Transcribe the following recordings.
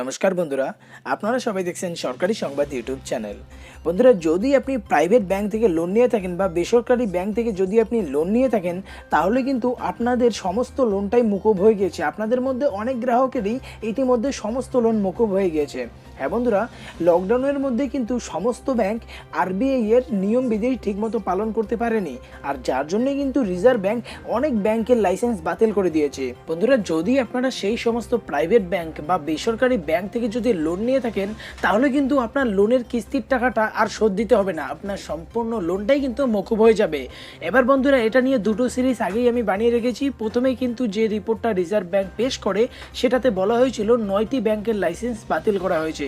নমস্কার বন্ধুরা, আপনারা সবাই দেখছেন সরকারি সংবাদ ইউটিউব চ্যানেল। বন্ধুরা, যদি আপনি প্রাইভেট ব্যাংক থেকে লোন নিয়ে থাকেন বা বেসরকারি ব্যাংক থেকে যদি আপনি লোন নিয়ে থাকেন, তাহলে কিন্তু আপনাদের সমস্ত লোনটাই মুকুব হয়ে গিয়েছে। আপনাদের মধ্যে অনেক গ্রাহকেরই ইতিমধ্যে সমস্ত লোন মুকুব হয়ে গিয়েছে। হ্যাঁ বন্ধুরা লকডাউনের মধ্যে কিন্তু সমস্ত ব্যাংক আরবিআই এর নিয়মবিধি ঠিকমতো পালন করতে পারেনি। আর যার জন্য কিন্তু রিজার্ভ ব্যাংক অনেক ব্যাংকের লাইসেন্স বাতিল করে দিয়েছে। বন্ধুরা, যদি আপনারা সেই সমস্ত প্রাইভেট ব্যাংক বা বেসরকারি ব্যাংক থেকে যদি লোন নিয়ে থাকেন, তাহলে কিন্তু আপনার লোনের কিস্তির টাকাটা আর শোধ দিতে হবে না। আপনার সম্পূর্ণ লোনটাই কিন্তু মকুব হয়ে যাবে। এবার বন্ধুরা, এটা নিয়ে দুটো সিরিজ আগেই আমি বানিয়ে রেখেছি। প্রথমেই কিন্তু যে রিপোর্টটা রিজার্ভ ব্যাংক পেশ করে, সেটাতে বলা হয়েছিল নয়টি ব্যাংকের লাইসেন্স বাতিল করা হয়েছে।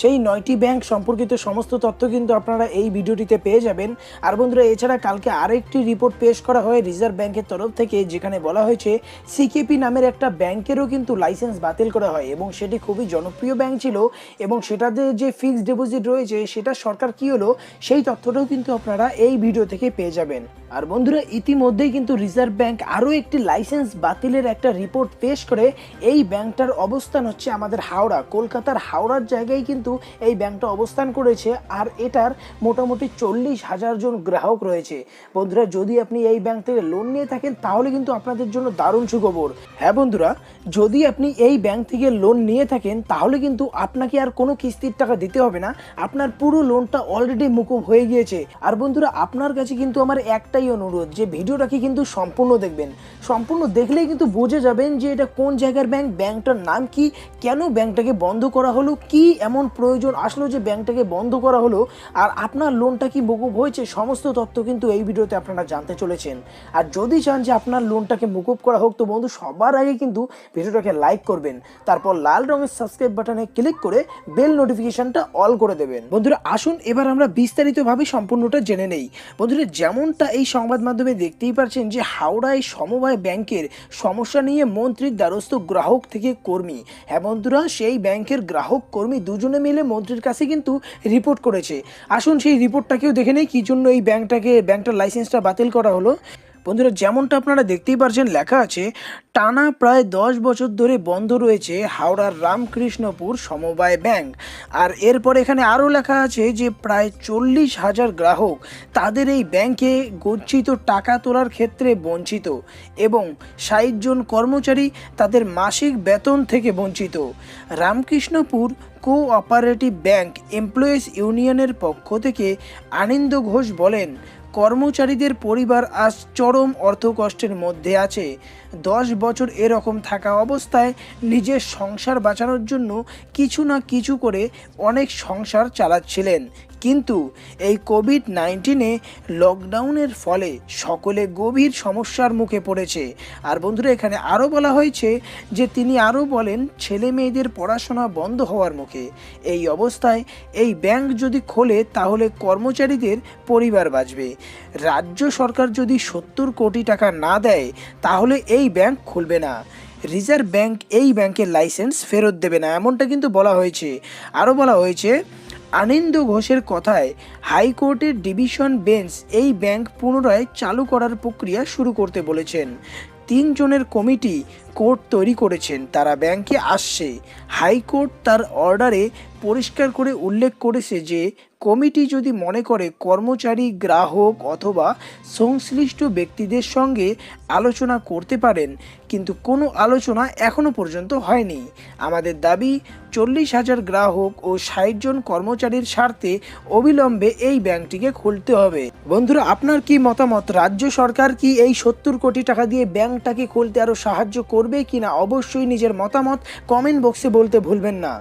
সেই নয়টি ব্যাংক সম্পর্কিত সমস্ত তথ্য কিন্তু আপনারা এই ভিডিওটিতে পেয়ে যাবেন। আর বন্ধুরা, এছাড়া কালকে আরেকটি রিপোর্ট পেশ করা হয় রিজার্ভ ব্যাংকের তরফ থেকে, যেখানে বলা হয়েছে সিকেপি নামের একটা ব্যাংকেরও কিন্তু লাইসেন্স বাতিল করা হয় এবং সেটি খুবই জনপ্রিয় ব্যাংক ছিল এবং সেটাতে যে ফিক্সড ডিপোজিট রয়েছে, সেটা সরকার কি হলো, সেই তথ্যটাও কিন্তু আপনারা এই ভিডিও থেকে পেয়ে যাবেন। আর বন্ধুরা, ইতিমধ্যেই কিন্তু রিজার্ভ ব্যাংক আরও একটি লাইসেন্স বাতিলের একটা রিপোর্ট পেশ করে, এই ব্যাংকটার অবস্থান হচ্ছে আমাদের হাওড়া। কলকাতার হাওড়ার জায়গায় কিন্তু এই ব্যাংকটা অবস্থান করেছে আর এটার মোটামুটি চল্লিশ হাজার জন গ্রাহক রয়েছে। বন্ধুরা, যদি আপনি এই ব্যাংক থেকে লোন নিয়ে থাকেন, তাহলে কিন্তু আপনাদের জন্য দারুণ সুখবর। হ্যাঁ বন্ধুরা, যদি আপনি এই ব্যাংক থেকে লোন নিয়ে থাকেন, তাহলে কিন্তু আপনাকে আর কোনো কিস্তির টাকা দিতে হবে না। আপনার পুরো লোনটা অলরেডি মুকুব হয়ে গিয়েছে। আর বন্ধুরা, আপনার কাছে কিন্তু আমার একটাই অনুরোধ, যে ভিডিওটাকে কিন্তু সম্পূর্ণ দেখবেন। সম্পূর্ণ দেখলেই কিন্তু বুঝে যাবেন যে এটা কোন জায়গার ব্যাংক, ব্যাংকটার নাম কি, কেন ব্যাংকটাকে বন্ধ করা হলো, কি এমন প্রয়োজন আসলো যে ব্যাংকটাকে বন্ধ করা হলো, আর আপনার লোনটা কি মুকুব হয়েছে? সমস্ত তথ্য কিন্তু এই ভিডিওতে আপনারা জানতে চলেছেন। আর যদি চান যে আপনার লোনটাকে মুকুব করা হোক, তো বন্ধু সবার আগে কিন্তু ভিডিওটাকে লাইক করবেন। তারপর লাল রঙের সাবস্ক্রাইব বাটনে ক্লিক করে বেল নোটিফিকেশনটা অল করে দেবেন। বন্ধুরা, আসুন, এবার আমরা বিস্তারিতভাবে সম্পূর্ণটা জেনে নেই। বন্ধুরা, যেমনটা এই সংবাদ মাধ্যমে দেখতেই পারছেন যে হাওড়ায় সমবায় ব্যাংকের সমস্যা নিয়ে মন্ত্রীর দ্বারস্থ গ্রাহক থেকে কর্মী। হ্যাঁ বন্ধুরা, সেই ব্যাংকের গ্রাহক কর্মী দুজনে মিলে মন্ত্রীর কাছে কিন্তু রিপোর্ট করেছে। আসুন সেই রিপোর্টটাকেও দেখে নেই, কী জন্য এই ব্যাংকটাকে ব্যাংকটার লাইসেন্সটা বাতিল করা হলো। বন্ধুরা, যেমনটা আপনারা দেখতেই পারছেন, লেখা আছে, টানা প্রায় দশ বছর ধরে বন্ধ রয়েছে হাওড়ার রামকৃষ্ণপুর সমবায় ব্যাংক। আর এরপর এখানে আরও লেখা আছে যে, প্রায় চল্লিশ হাজার গ্রাহক তাদের এই ব্যাংকে গচ্ছিত টাকা তোলার ক্ষেত্রে বঞ্চিত এবং ষাট জন কর্মচারী তাদের মাসিক বেতন থেকে বঞ্চিত। রামকৃষ্ণপুর কোঅপারেটিভ ব্যাংক এমপ্লয়িজ ইউনিয়নের পক্ষ থেকে আনন্দ ঘোষ বলেন কর্মচারীদের পরিবার আজ চরম অর্থকষ্টের মধ্যে আছে। দশ বছর এরকম থাকা অবস্থায় নিজের সংসার বাঁচানোর জন্য কিছু না কিছু করে অনেক সংসার চালাচ্ছিলেন। কিন্তু এই কোভিড নাইন্টিনে লকডাউনের ফলে সকলে গভীর সমস্যার মুখে পড়েছে। আর বন্ধুরা, এখানে আরও বলা হয়েছে যে, তিনি আরও বলেন, ছেলে মেয়েদের পড়াশোনা বন্ধ হওয়ার মুখে। এই অবস্থায় এই ব্যাংক যদি খোলে, তাহলে কর্মচারীদের পরিবার বাঁচবে। রাজ্য সরকার যদি সত্তর কোটি টাকা না দেয়, তাহলে এই ব্যাংক খুলবে না। রিজার্ভ ব্যাংক এই ব্যাংকের লাইসেন্স ফেরত দেবে না, এমনটা কিন্তু বলা হয়েছে। আরও বলা হয়েছে আনন্দ ঘোষের কথায় হাইকোর্টের ডিভিশন বেঞ্চ এই ব্যাংক পুনরায় চালু করার প্রক্রিয়া শুরু করতে বলেছেন। তিনজনের কমিটি কোর্ট তৈরি করেছেন, তারা ব্যাংকে আসছে। হাইকোর্ট তার অর্ডারে পরিষ্কার করে উল্লেখ করেছে যে, কমিটি যদি মনে করে কর্মচারী, গ্রাহক অথবা সংশ্লিষ্ট ব্যক্তিদের সঙ্গে আলোচনা করতে পারেন, কিন্তু কোনো আলোচনা এখনও পর্যন্ত হয়নি। আমাদের দাবি, চল্লিশ হাজার গ্রাহক ও ষাট জন কর্মচারীর স্বার্থে অবিলম্বে এই ব্যাংকটিকে খুলতে হবে। বন্ধুরা, আপনার কি মতামত? রাজ্য সরকার কি এই সত্তর কোটি টাকা দিয়ে ব্যাংকটাকে খুলতে আরও সাহায্য করবে কিনা? অবশ্যই নিজের মতামত কমেন্ট বক্সে বলতে ভুলবেন না।